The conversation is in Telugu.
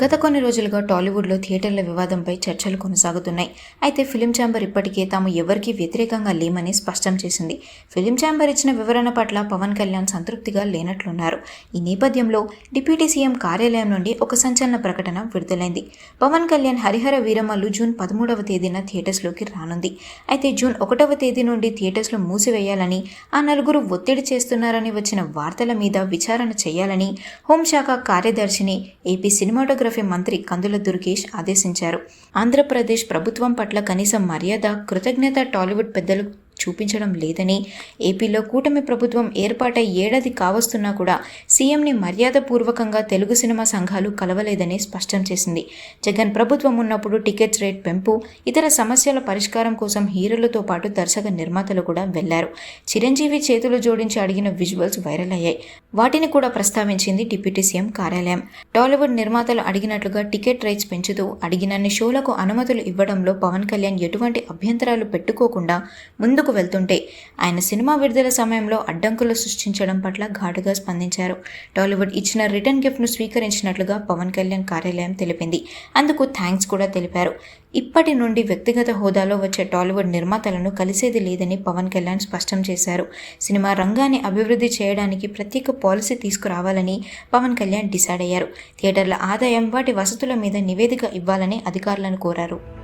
గత కొన్ని రోజులుగా టాలీవుడ్లో థియేటర్ల వివాదంపై చర్చలు కొనసాగుతున్నాయి. అయితే ఫిలిం ఛాంబర్ ఇప్పటికే తాము ఎవరికీ వ్యతిరేకంగా లేమని స్పష్టం చేసింది. ఫిలిం ఛాంబర్ ఇచ్చిన వివరణ పట్ల పవన్ కళ్యాణ్ సంతృప్తిగా లేనట్లున్నారు. ఈ నేపథ్యంలో డిప్యూటీ సీఎం కార్యాలయం నుండి ఒక సంచలన ప్రకటన విడుదలైంది. పవన్ కళ్యాణ్ హరిహర వీరమల్లు జూన్ పదమూడవ తేదీన థియేటర్స్లోకి రానుంది. అయితే జూన్ ఒకటవ తేదీ నుండి థియేటర్స్లో మూసివేయాలని ఆ నలుగురు ఒత్తిడి చేస్తున్నారని వచ్చిన వార్తల మీద విచారణ చేయాలని హోంశాఖ కార్యదర్శిని ఏపీ సినిమాటోగ్రఫీ మంత్రి కందుల దుర్గేష్ ఆదేశించారు ఆంధ్రప్రదేశ్ ప్రభుత్వం పట్ల కనీసం మర్యాద కృతజ్ఞత టాలీవుడ్ పెద్దలు చూపించడం లేదని ఏపీలో కూటమి ప్రభుత్వం ఏర్పాటై ఏడాది కావస్తున్నా కూడా సీఎంని మర్యాదపూర్వకంగా తెలుగు సినిమా సంఘాలు కలవలేదని స్పష్టం చేసింది. జగన్ ప్రభుత్వం ఉన్నప్పుడు టికెట్స్ రేట్ పెంపు ఇతర సమస్యల పరిష్కారం కోసం హీరోలతో పాటు దర్శక నిర్మాతలు కూడా వెళ్ళారు. చిరంజీవి చేతులు జోడించి అడిగిన విజువల్స్ వైరల్ అయ్యాయి. వాటిని కూడా ప్రస్తావించింది డిప్యూటీ సీఎం కార్యాలయం. టాలీవుడ్ నిర్మాతలు అడిగినట్లుగా టికెట్ రేట్స్ పెంచుతూ అడిగినన్ని షోలకు అనుమతులు ఇవ్వడంలో పవన్ కళ్యాణ్ ఎటువంటి అభ్యంతరాలు పెట్టుకోకుండా ముందుకు ముందుకు వెళ్తుంటే ఆయన సినిమా విడుదల సమయంలో అడ్డంకులు సృష్టించడం పట్ల ఘాటుగా స్పందించారు. టాలీవుడ్ ఇచ్చిన రిటర్న్ గిఫ్ట్ను స్వీకరించినట్లుగా పవన్ కళ్యాణ్ కార్యాలయం తెలిపింది. అందుకు థ్యాంక్స్ కూడా తెలిపారు. ఇప్పటి నుండి వ్యక్తిగత హోదాలో వచ్చే టాలీవుడ్ నిర్మాతలను కలిసేది లేదని పవన్ కళ్యాణ్ స్పష్టం చేశారు. సినిమా రంగాన్ని అభివృద్ధి చేయడానికి ప్రత్యేక పాలసీ తీసుకురావాలని పవన్ కళ్యాణ్ డిసైడ్ అయ్యారు. థియేటర్ల ఆదాయం వాటి వసతుల మీద నివేదిక ఇవ్వాలని అధికారులను కోరారు.